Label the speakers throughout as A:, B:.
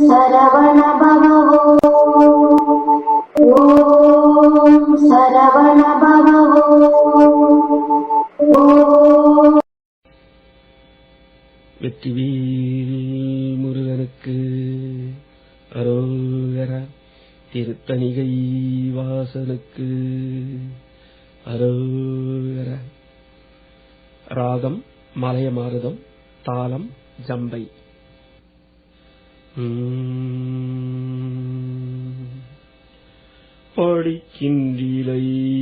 A: சரவண பவோ ஓம் சரவண பவோ
B: வெற்றிவேல் முருகனுக்கு அரோகரா திருத்தணிகை வாசனுக்கு அரோகர ராகம் மலையமாருதம் தாளம் ஜம்பை. படிக்கின்றிலை.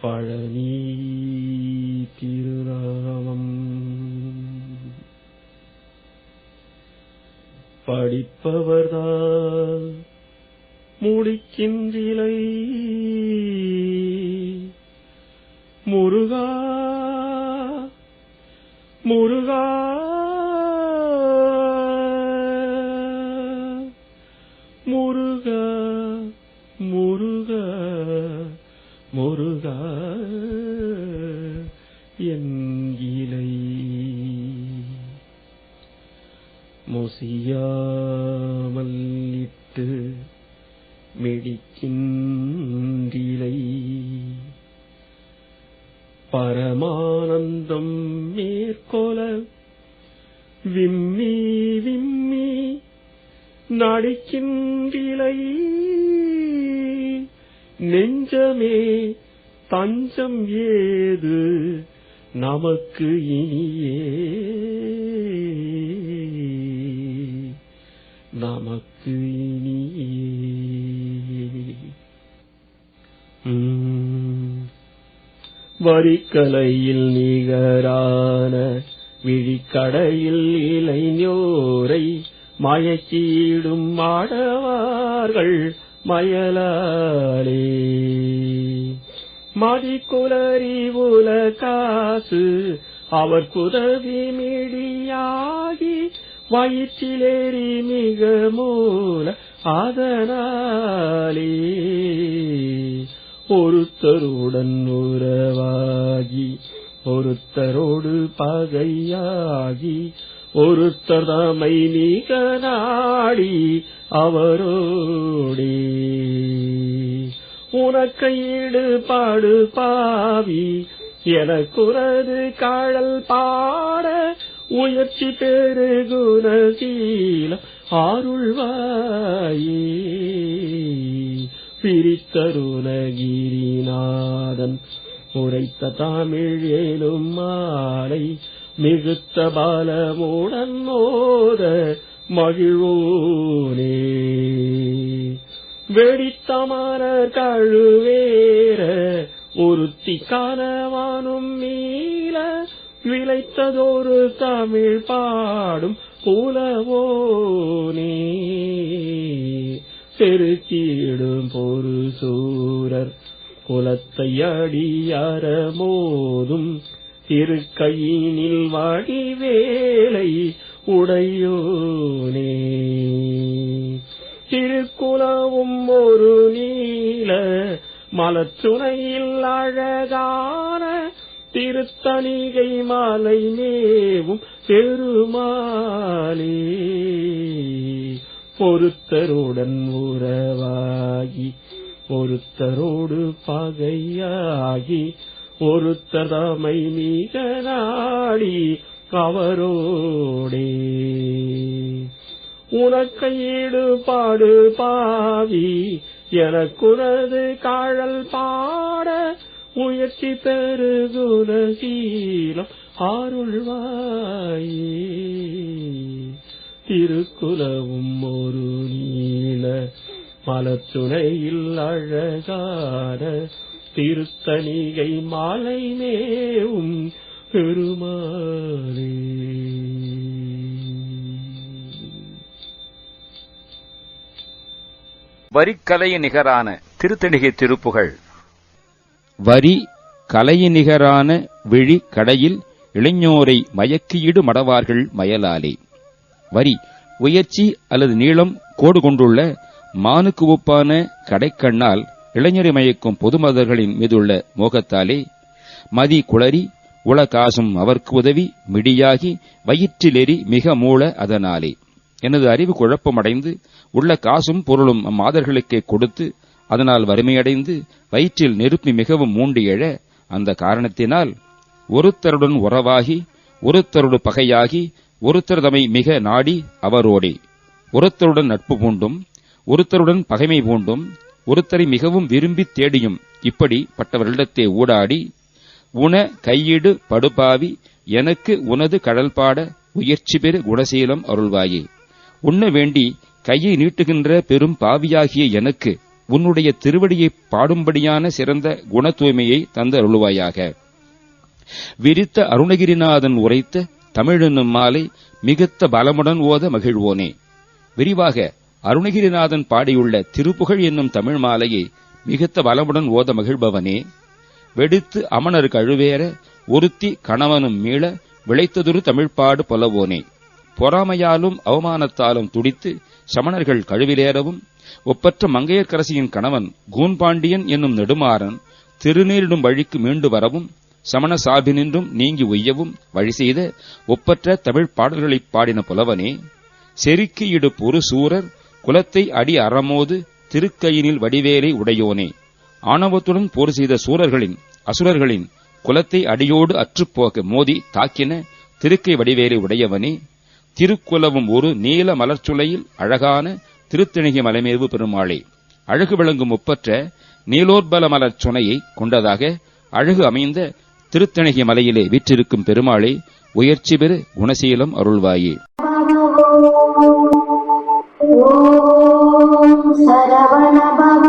B: பழனி திருநாமம். படிப்பவர்தான் முடிக்கின்றிலை. முருகா முசியாமல் இட்டு மிடிக்கின்றிலை. பரமானந்தம் மேற்கொல விம்மி விம்மி நடிக்கின்றிலை. நெஞ்சமே தஞ்சம் ஏது நமக்கு இனியே. நமக்கு இனியே வரிக்கலையில் நிகரான விழிக்கடையில் இளைஞரை மயக்கீடும் மாடவார்கள் மயலாலே மதிக்குலரி உல காசு அவர் குதவி மிடியாகி வயிற்றிலேறி மிக மூல அதனாலே ஒருத்தருடன் உறவாகி ஒருத்தரோடு பகையாகி ஒருத்தர் தமை மிக நாடி அவரோடே. உனக்கு ஈடுபாடு பாவி எனக்குறது காழல் பாட உயர்ச்சி பெரு குணசீலம் ஆருள்வாயே. பிரித்தருணகிரிநாதன் உரைத்த தமிழ் ஏலும் மாலை மிகுத்த பாலமுடன் மோத மகிழ்வோனே. வெடித்தமர கழுவேற ஒருத்தி கனவானும் மீ விளைத்ததொரு தமிழ் பாடும் புலவோனே செருக்கிடும் பொரு சூரர் குலத்தை அடியார மோதும் திருக்கையினில் வடிவேலை உடையோனே. திருக்குலவும் ஒரு நீல மலச்சுனையில் அழகான திருத்தணிகை மாலை மேவும் பெருமாளே. பொருத்தருடன் உறவாகி ஒருத்தரோடு பகையாகி ஒருத்தர் தமை மிக நாடி கவரோடே. உனக்கு ஈடுபாடு பாவி எனக்குனது காழல் பாட முயற்சி பெருகுலகீலம் ஆருள்வாயே. திருக்குலவும் ஒரு நீல மலத்துணையில் அழகான திருத்தணிகை மாலை மேவும் பெருமாளே.
C: வரிக்கலையின் நிகரான திருத்தணிகை திருப்புகழ்
D: வரி கலையினிகரான விழி கடையில் இளைஞோரை மயக்கியிடு மடவார்கள் மயலாலே. வரி உயர்ச்சி அல்லது நீளம் கோடு கொண்டுள்ள மானுக்கு ஒப்பான கடைக்கண்ணால் இளைஞரை மயக்கும் பொதுமதர்களின் மீதுள்ள மோகத்தாலே மதி குளறி உலகாசும் அவர்க்கு உதவி மிடியாகி வயிற்றிலெறி மிக மூள அதனாலே. எனது அறிவு குழப்பமடைந்து உள்ள காசும் பொருளும் அம்மாதர்களுக்கே கொடுத்து அதனால் வறுமையடைந்து வயிற்றில் நெருப்பி மிகவும் மூண்டு எழ அந்த காரணத்தினால் ஒருத்தருடன் உறவாகி ஒருத்தரோடு பகையாகி ஒருத்தர் தமை மிக நாடி அவரோடே. ஒருத்தருடன் நட்பு பூண்டும் ஒருத்தருடன் பகைமை பூண்டும் ஒருத்தரை மிகவும் விரும்பித் தேடியும் இப்படிப்பட்டவர்களிடத்தே ஊடாடி உன கையீடு படுபாவி எனக்கு உனது கடல்பாட உயர்ச்சி பெறு குணசீலம் அருள்வாயே. உண்ண வேண்டி கையை நீட்டுகின்ற பெரும் பாவியாகிய எனக்கு உன்னுடைய திருவடியை பாடும்படியான சிறந்த குண தூய்மையை தந்து அருள்வாயாக. விரித்த அருணகிரிநாதன் உரைத்த தமிழென்னும் மாலை மிகுத்த பலமுடன் ஓத மகிழ்வோனே. விரிவாக அருணகிரிநாதன் பாடியுள்ள திருப்புகழ் என்னும் தமிழ் மாலையை மிகுத்த பலமுடன் ஓத மகிழ்பவனே. வெடித்து அமணர் கழுவேற ஒருத்தி கணவனும் மீள விளைத்ததொரு தமிழ்ப்பாடு பொலவோனே. பொறாமையாலும் அவமானத்தாலும் துடித்து சமணர்கள் கழுவிலேறவும் ஒப்பற்ற மங்கையர்க்கரசியின் கணவன் கூன்பாண்டியன் என்னும் நெடுமாறன் திருநீரிடும் வழிக்கு மீண்டு வரவும் சமண சாபினின்றும் நீங்கி உய்யவும் வழி செய்த ஒப்பற்ற தமிழ் பாடல்களைப் பாடின புலவனே செருக்கி இடு பொறு சூரர் குலத்தை அடி அறமோது திருக்கையினில் வடிவேலை உடையோனே. ஆணவத்துடன் போர் செய்த சூரர்களின் அசுரர்களின் குலத்தை அடியோடு அற்றுப்போக மோதி தாக்கின திருக்கை வடிவேலை உடையவனே திருக்குலவும் ஒரு நீல மலர்ச்சுளையில் அழகான திருத்திணிகை மலைமேவு பெருமாளே அழகு விளங்கும் ஒப்பற்ற நீலோர்பல மலர் சுனையை கொண்டதாக அழகு அமைந்த திருத்தணிகை மலையிலே வீற்றிருக்கும் பெருமாளே உயர்ச்சி பெரு குணசீலம் அருள்வாயே.
A: சரவணபவ